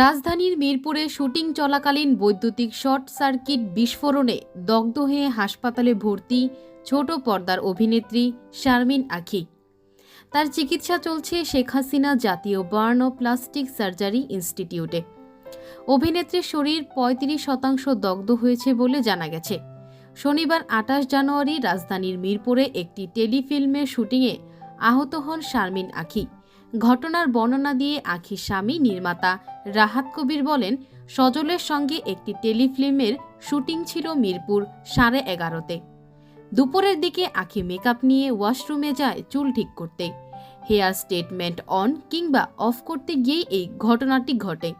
রাজধানীর মিরপুরে শুটিং চলাকালীন বৈদ্যুতিক শর্ট সার্কিট বিস্ফোরণে দগ্ধ হয়ে হাসপাতালে ভর্তি ছোট পর্দার অভিনেত্রী শারমিন আখি। তার চিকিৎসা চলছে শেখ হাসিনা জাতীয় বার্ন ও প্লাস্টিক সার্জারি ইনস্টিটিউটে। অভিনেত্রীর শরীর পঁয়ত্রিশ শতাংশ দগ্ধ হয়েছে বলে জানা গেছে। শনিবার আঠাশ জানুয়ারি রাজধানীর মিরপুরে একটি টেলিফিল্মের শুটিংয়ে আহত হন শারমিন আখি। ঘটনার বর্ণনা দিয়ে আখির স্বামী নির্মাতা রাহাত কবির বলেন, সজলের সঙ্গে একটি টেলিফিল্মের শুটিং ছিল মিরপুর সাড়ে এগারোতে। দুপুরের দিকে আখি মেকআপ নিয়ে ওয়াশরুমে যায় চুল ঠিক করতে। হেয়ার স্টেটমেন্ট অন কিংবা অফ করতে গিয়েই এই ঘটনাটি ঘটে।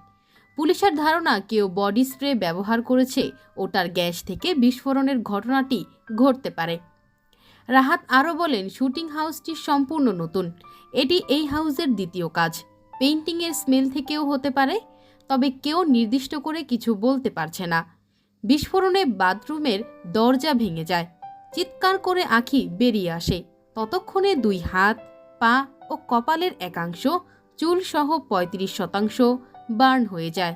পুলিশের ধারণা, কেউ বডি স্প্রে ব্যবহার করেছে ওটার গ্যাস থেকে বিস্ফোরণের ঘটনাটি ঘটতে পারে। রাহাত আরও বলেন, শুটিং হাউসটি সম্পূর্ণ নতুন। এটি এই হাউসের দ্বিতীয় কাজ। পেইন্টিংয়ের স্মেল থেকেও হতে পারে, তবে কেউ নির্দিষ্ট করে কিছু বলতে পারছে না। বিস্ফোরণে বাথরুমের দরজা ভেঙে যায়। চিৎকার করে আখি বেরিয়ে আসে। ততক্ষণে দুই হাত, পা ও কপালের একাংশ চুল সহ পঁয়ত্রিশ শতাংশ বার্ন হয়ে যায়।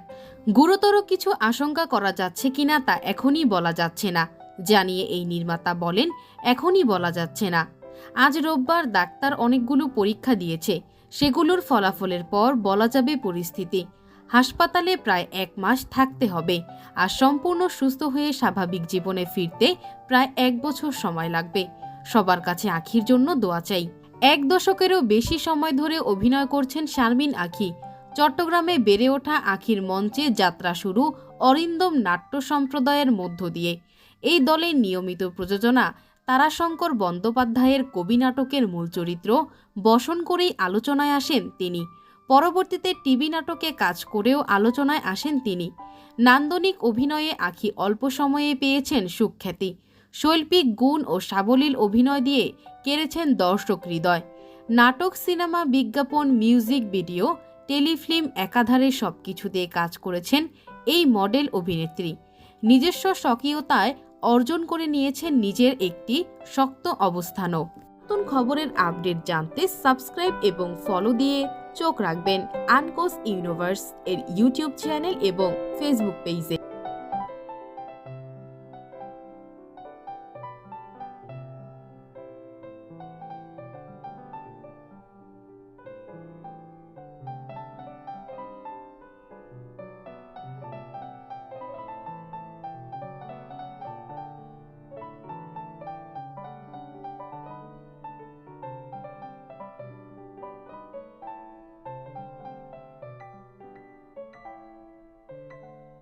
গুরুতর কিছু আশঙ্কা করা যাচ্ছে কিনা তা এখনই বলা যাচ্ছে না। জানিয়ে এই নির্মাতা বলেন, এখনই বলা যাচ্ছে না। আজ রোববার ডাক্তার অনেকগুলো পরীক্ষা দিয়েছে। সেগুলোর ফলাফলের পর বলা যাবে পরিস্থিতি। হাসপাতালে প্রায় এক মাস থাকতে হবে আর সম্পূর্ণ সুস্থ হয়ে স্বাভাবিক জীবনে ফিরতে প্রায় এক বছর সময় লাগবে। সবার কাছে আখির জন্য দোয়া চাই। এক দশকেরও বেশি সময় ধরে অভিনয় করছেন শারমিন আখি। চট্টগ্রামে বেড়ে ওঠা আখির মঞ্চে যাত্রা শুরু অরিন্দম নাট্য সম্প্রদায়ের মধ্য দিয়ে। এই দলের নিয়মিত প্রযোজনা তারাশঙ্কর বন্দ্যোপাধ্যায়ের কবি নাটকের মূল চরিত্র, বসন করেই আলোচনায় আসেন তিনি। পরবর্তীতে টিভি নাটকে কাজ করেও আলোচনায় আসেন তিনি। নান্দনিক অভিনয়ে আখি অল্প সময়ে পেয়েছেন সুখ্যাতি। শৈল্পিক গুণ ও সাবলীল অভিনয় দিয়ে কেড়েছেন দর্শক হৃদয়। নাটক, সিনেমা, বিজ্ঞাপন, মিউজিক, ভিডিও, টেলিফিল্ম একাধারে সবকিছুতে কাজ করেছেন এই মডেল অভিনেত্রী। নিজস্ব স্বকীয়তায় অর্জন করে নিয়েছেন নিজের একটি শক্ত অবস্থানও। নতুন খবরের আপডেট জানতে সাবস্ক্রাইব এবং ফলো দিয়ে চোখ রাখবেন আনকোস ইউনিভার্স এর ইউটিউব চ্যানেল এবং ফেসবুক পেজে।